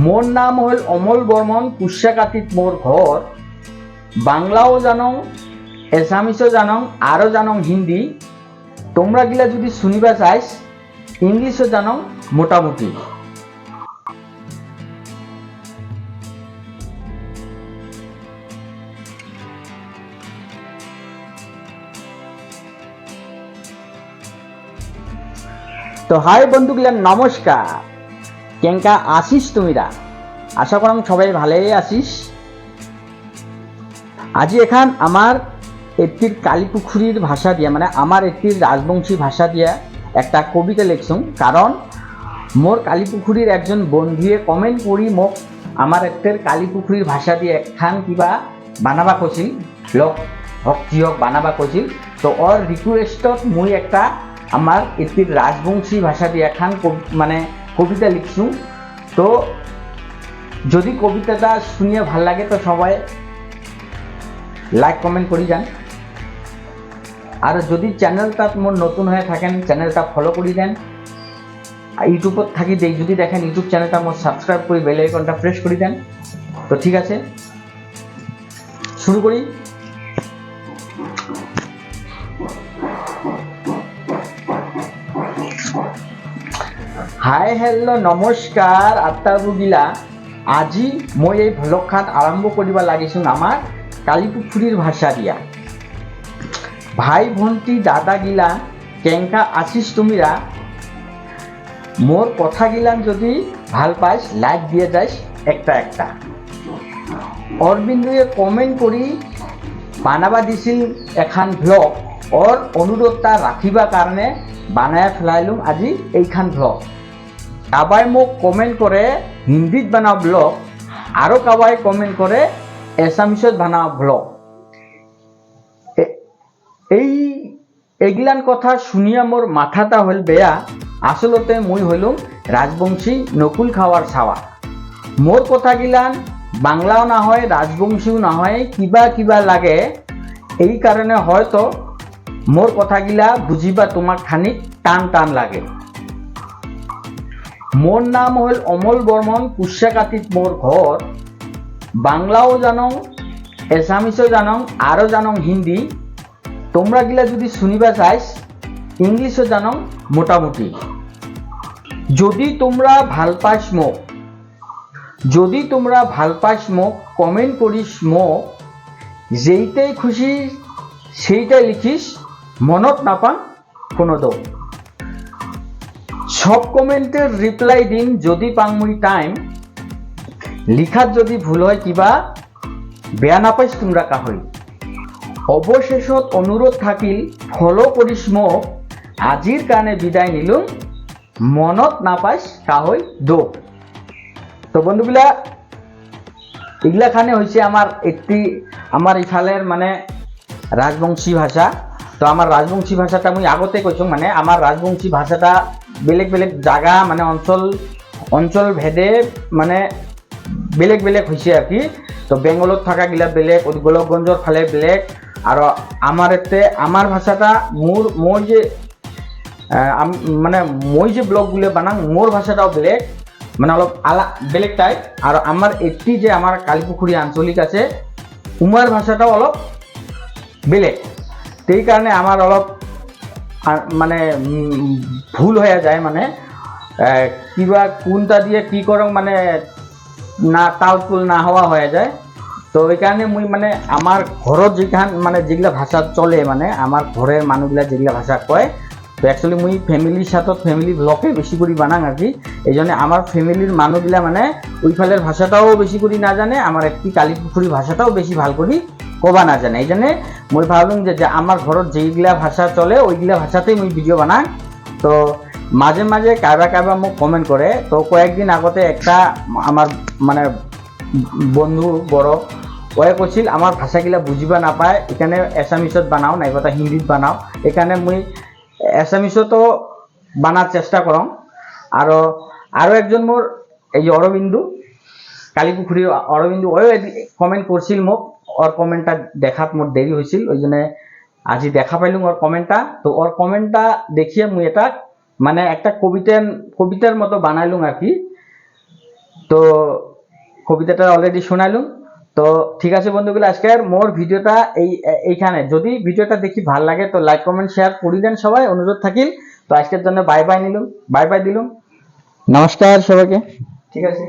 মোর নাম হল অমল বর্মন কুশাকাতিত মোর ঘর বাংলাও জানং এসামিসও জানং আরও জানং হিন্দি। তোমরা গিলা যদি শুনিবা চাইস ইংলিশও জানং মোটামুটি। তো হাই বন্ধুগুলা, নমস্কার। কেঙ্কা আসিস তুমিরা। আশা করম সবাই ভালোই আসিস আজি এখান আমার একটির কালীপুখুরীর ভাষা দিয়া মানে আমার একটির রাজবংশী ভাষা দিয়া একটা কবিতা লিখছুম। কারণ মোর কালীপুখুরীর একজন বন্ধুয়ে কমেন্ট করি মোক আমার একটির কালীপুখুরীর ভাষা দিয়ে একখান কিবা বানাবা কৈছিল। লগ, হক, কি হক বানাবা কৈছিল। তো ওর রিকুয়েস্টত মুই একটা আমার এটির রাজবংশী ভাষা দিয়ে একখান মানে কবিতা লিখছুম তো যদি কবিতাটা শুনিয়ে ভালো লাগে, তো সবাই লাইক কমেন্ট কৰি যান। আর যদি চেনেলটাত মোৰ নতুন হয়ে থাকেন চ্যানেলটা ফলো কৰি দেন। ইউটিউবত থাকি দেখ যদি দেখেন ইউটিউব চ্যানেলটা মোৰ সাবস্ক্রাইব কৰি বেল আইকনটা প্রেস কৰি দেন, তো ঠিক আছে। শুরু করি। হাই হেল্ল' নমস্কাৰ আটাবুগিলা আজি মই এই ভ্লগখান আৰম্ভ কৰিব লাগিছোঁ আমাৰ কালীপুখুৰীৰ ভাষা দিয়া। ভাই ভণ্টি দাদাগিলা কেংকা আছিস তুমিরা মোর কথাগিলান যদি ভালো পাইস লাইক দিয়ে যাইস একটা একটা। অরবিন্দুয়ে কমেন্ট কৰি বানাবা দিছিল এখন ভ্লগ ওর অনুরোধটা রাখিবা কারণে বানায় ফেলাইলুম আজি এইখান ভ্লগ কাবাই মোক কমেন্ট করে হিন্দিত বানাও ব্লগ আরও কাবাই কমেন্ট করে এসামিছত বানাও ব্লগ এই এগিলান কথা শুনিয়া মোর মাথাটা হল বেয়া। আসলতে মুই হইলুম রাজবংশী নকুল খাওয়ার ছাওয়া মোর কথাগিলান বাংলাও না হয় রাজবংশীও না হয় কিবা কিবা লাগে। এই কারণে হয়তো মোর কথাগিলা বুঝিবা তোমাক খানিক টান টান লাগে। মোর নাম হল অমল বর্মন কুশাকাতিত মোর ঘর বাংলাও জানং এসামিসও জানং আরও জানং হিন্দি। তোমরা গিলা যদি শুনিবা চাইস ইংলিশও জানং মোটামুটি। যদি তোমরা ভালো পাইস মোক, যদি তোমরা ভালো পাইস মোক কমেন্ট করিস মোক যেইটাই খুশি সেইটাই লিখিস মনত নাপান কোনো দোষ সব কমেন্টের রিপ্লাই দিন যদি পাং মুই টাইম লিখাত যদি ভুল হয় কিবা, বেয়া নাপাইছ তোমরা কাহই। অবশেষত অনুরোধ থাকিল, ফলো করিস মোক আজির কানে বিদায় নিলুম, মনত নাপাইছ কাহই দোষ তো বন্ধুগুলা এগুলাখানে হয়েছে আমার একটি আমার ইফালের মানে রাজবংশী ভাষা। তো আমার রাজবংশী ভাষাটা মুই আগতে কৈছো মানে আমার রাজবংশী ভাষাটা বেলেগ বেলেগ জাগা মানে অঞ্চল অঞ্চল ভেদে মানে বেলেগ বেলেগ হৈছে আর কি। তো বেঙ্গলত থাকা গিলা বেলেগ গোলকগঞ্জর ফালে বেলেগ। আর আমার এতে আমার ভাষাটা মোর মই যে মানে মই যে ব্লগগুলো বানাং মোর ভাষাটাও বেলেগ মানে অলপ আলা, বেলেগ টাইপ আর আমার এটি যে আমার কালীপুখুৰী আঞ্চলিক আছে উমার ভাষাটাও অলপ বেলেগ। সেই কারণে আমার অলপ মানে ভুল হয়ে যায় মানে কিবা কোনটা দিয়ে কি করং মানে না তালতুল না হওয়া হয়ে যায়। তো এই কারণে মুই মানে আমার ঘরত যেখান মানে যেগুলা ভাষা চলে মানে আমার ঘরের মানুষগুলা যেগুলা ভাষা কয়, তো অ্যাকচুয়ালি মুই ফ্যামিলির সাথে ফ্যামিলি ব্লকে বেশি করে বানাং আর কি এই জন্য আমার ফ্যামিলির মানুষগুলা মানে ওইফালের ভাষাটাও বেশি করে না জানে আমার একটি কালীপুখুরি ভাষাটাও বেশি ভালো করি কবা না জানে। এই জন্য মুই ভাবলাম যে আমার ঘরত যেইগুলা ভাষা চলে, ওইগুলা ভাষাতেই মুই ভিডিও বানাং তো মাঝে মাঝে কারবা কারবা মোক কমেন্ট করে তো কয়েকদিন আগতে একটা আমার মানে বন্ধু বড়, ওয়ে কৈছিল আমার ভাষাগিলা বুঝিবা নাপায় এখানে এসামিছত বানাও, নাইবা হিন্দিত বানাও। এখানে মুই এসামিছতো বানার চেষ্টা করম আৰু আৰু একজন মোৰ এই যে অৰবিন্দু কালীপুখুৰী অৰবিন্দু ওই কমেন্ট করছিল মোক, ওর কমেন্টটা দেখাত মোর দেরি হয়েছিল ওই জন্য আজি দেখা পাইলুম ওর কমেন্টটা তো ওর কমেন্টটা দেখিয়ে মুই এটা মানে একটা কবিতার কবিতার মতো বানাইলুম আর কি। তো কবিতাটা অলরেডি শোনালুম তো ঠিক আছে বন্ধুগুলো আজকের মোর ভিডিওটা এই, এইখানে। যদি ভিডিওটা দেখি ভালো লাগে তো লাইক কমেন্ট শেয়ার করে দেন সবাই। অনুরোধ থাকিল। তো আজকের জন্য বাই বাই নিলুম। বাই বাই দিলুম। নমস্কার সবাইকে। ঠিক আছে।